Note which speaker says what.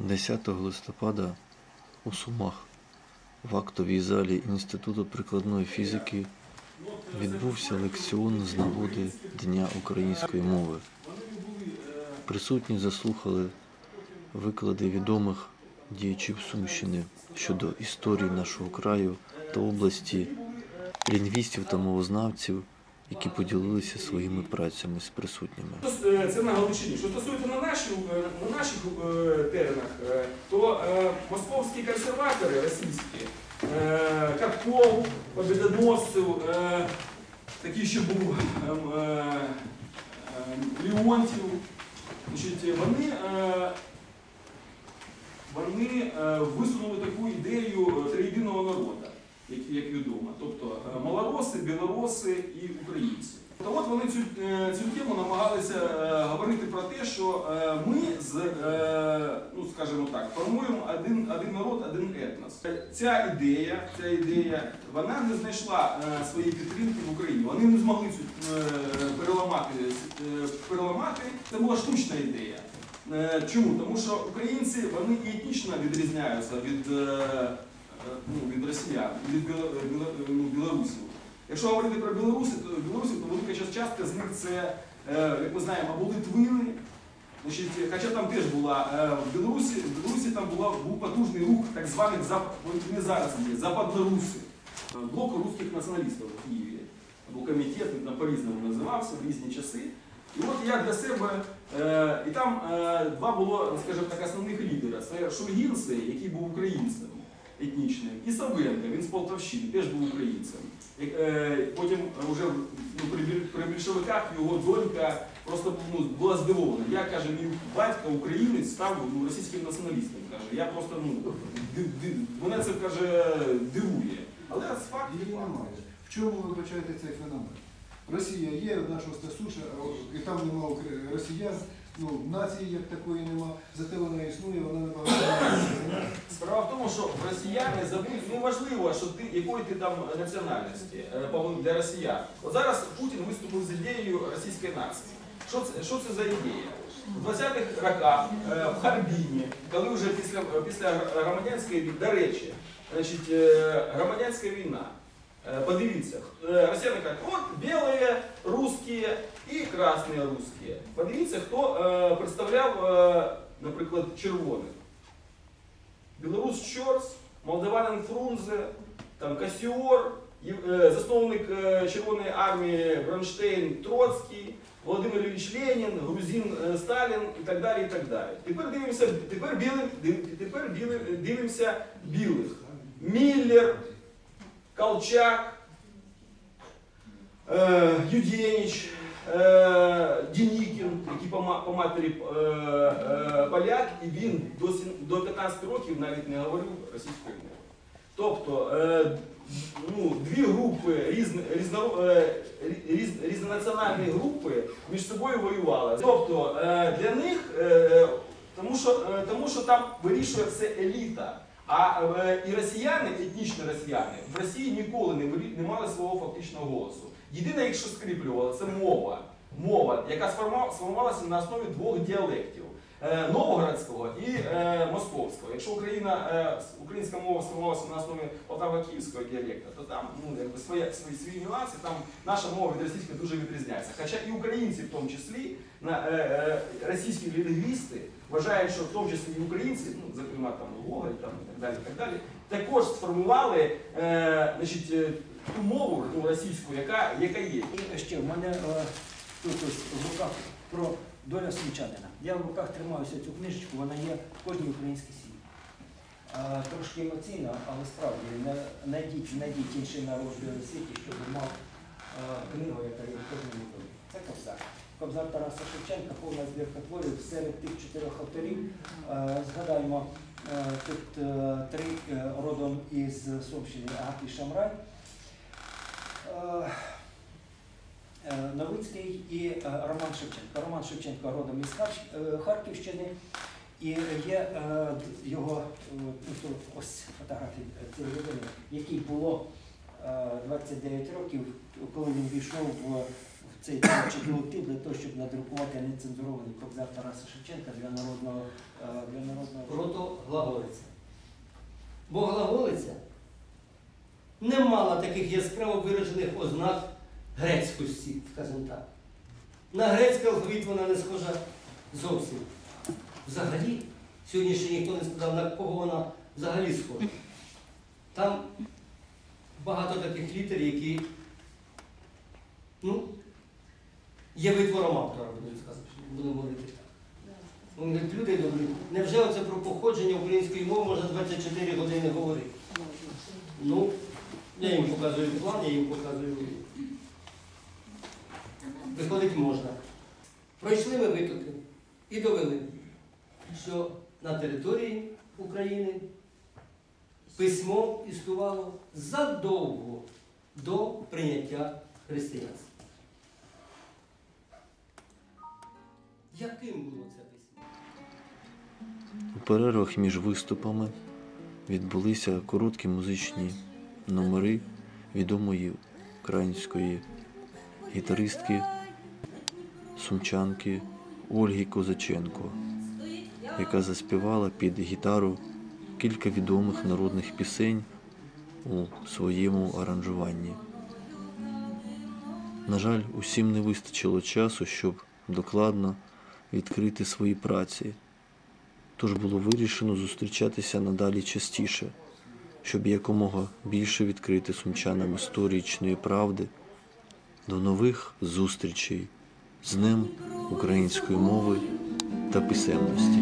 Speaker 1: 10 листопада у Сумах в актовій залі Інституту прикладної фізики відбувся лекціон з нагоди Дня української мови. Присутні заслухали виклади відомих діячів Сумщини щодо історії нашого краю та області, лінгвістів та мовознавців, які поділилися своїми працями з присутніми.
Speaker 2: Е, Це на Галичині. Що стосується на, наші, е, на наших е, теренах, то московські консерватори російські, Карпов, Побєдоносцев, е, такий ще був Леонтів, вони, вони висунули таку ідею триєдиного народу, як, як відомо. Тобто е, малороси, білоруси і українці. То от вони цю, е, цю тему намагалися е, говорити про те, що ми з, ну скажімо так, формуємо один, один народ, один етнос. Ця ідея, ця ідея, вона не знайшла своєї підтримки в Україні. Вони не змогли цю переламати, переламати. Це була штучна ідея. Чому? Тому що українці вони етнічно відрізняються від, ну, від росіян, від біло- біло- ну, білорусів. Якщо говорити про білоруси, то білорусі, то велика частка з них це, е, як ми знаємо, або литвини. Значить, хоча там теж була е, в Білорусі, в Білорусі там була, був потужний рух так званих не зараз є, западноруси, Е, блок русських націоналістів у Києві. Або комітет, він там по-різному називався в різні часи. І от я для себе, е, і там е, два було, скажімо так, основних лідера. Це Шульгінце, який був українцем етнічним, і Савенко, він з Полтавщини, теж був українцем. Е, потім вже ну, при, біль- при більшовиках його донька просто ну, була здивована. Я каже, мій батько українець став ну, російським націоналістом. Каже, я просто ну ди- ди- мене це каже дивує. Але з фактів
Speaker 3: Її немає. В чому ви бачаєте цей феномен? Росія є, наша суша, і там нема укр- росіян, ну, нації як такої нема, зате вона існує, вона набагато.
Speaker 2: Справа в тому, що росіяни забудуть, ну важливо, що ти якої ти там національності е, для росіян. От зараз Путін виступив з ідеєю російської нації. Що це, що це за ідея? У 20-х роках е, в Харбіні, коли вже після, після громадянської війни, до речі, значить, е, громадянська війна. Е, Подивіться, е, росіяни кажуть, от білі русські і красні русські. Подивіться, хто е, представляв, наприклад, червоних. Білорус Щорс, молдаванин Фрунзе, там Касіор, засновник Червоної армії Бронштейн Троцький, Володимир Ілліч Ленін, грузин Сталін і так далі. і так далі. Тепер дивимося, тепер білим, тепер білим, дивимося білих. Міллер, Колчак, е, Юдєніч, е, Дінікін, який по, ма- по матері е, поляк, і він до, до 15 років навіть не говорив російською мовою. Тобто ну, дві групи, різно, е, різ, різнонаціональні групи між собою воювали. Тобто для них, тому, що, тому що там вирішує все еліта. А е, і росіяни, етнічні росіяни, в Росії ніколи не, мали свого фактичного голосу. Єдине, якщо скріплювало, це мова. Мова, яка сформувалася на основі двох діалектів. Е, Новгородського і е, московського. Якщо Україна, е, українська мова сформувалася на основі Полтаво-Київського діалекта, то там ну, якби своє, свої, свої нюанси, там наша мова від російської дуже відрізняється. Хоча і українці в тому числі, на, е, е, російські лінгвісти вважають, що в тому числі і українці, ну, зокрема там Гоголь там, і так далі, і так далі, також сформували е, значить, е, ту мову ну, російську, яка, яка є.
Speaker 4: І ще в мене е, тут ось в руках про доля сумчанина. Я в руках тримаюся цю книжечку, вона є в кожній українській сім'ї. Трошки емоційно, але справді не- знайдіть, інший народ в світі, щоб мав книгу, яка є в кожному домі. Це Кобзар. Кобзар Тараса Шевченка, повна збірка творів серед тих чотирьох авторів. Згадаємо, тут е, три е, родом із Сумщини Агат і Шамрай. Е, Новицький і е, Роман Шевченко. Роман Шевченко родом із е, Харківщини. І є його ну, ось фотографії цієї людини, якій було е, 29 років, коли він війшов в, цей творчий колектив для того, щоб надрукувати нецензурований кобзар Тараса Шевченка для народного для народного
Speaker 5: Прото глаголиця. Бо глаголиця не мала таких яскраво виражених ознак грецькості, скажімо так. На грецький алфавіт вона не схожа зовсім. Взагалі, сьогодні ще ніхто не сказав, на кого вона взагалі схожа. Там багато таких літер, які ну, є витвором автора, будемо сказати, будемо говорити так. Вони люди добрі, невже оце про походження української мови можна 24 години говорити? Ну, я їм показую план, я їм показую. Виходить можна. Пройшли ми виклики і довели, що на території України письмо існувало задовго до прийняття християнства. Яким було це письмо?
Speaker 1: У перервах між виступами відбулися короткі музичні номери відомої української гітаристки, сумчанки Ольги Козаченко, яка заспівала під гітару кілька відомих народних пісень у своєму аранжуванні. На жаль, усім не вистачило часу, щоб докладно відкрити свої праці. Тож було вирішено зустрічатися надалі частіше, щоб якомога більше відкрити сумчанам історичної правди. До нових зустрічей з ним української мови та писемності.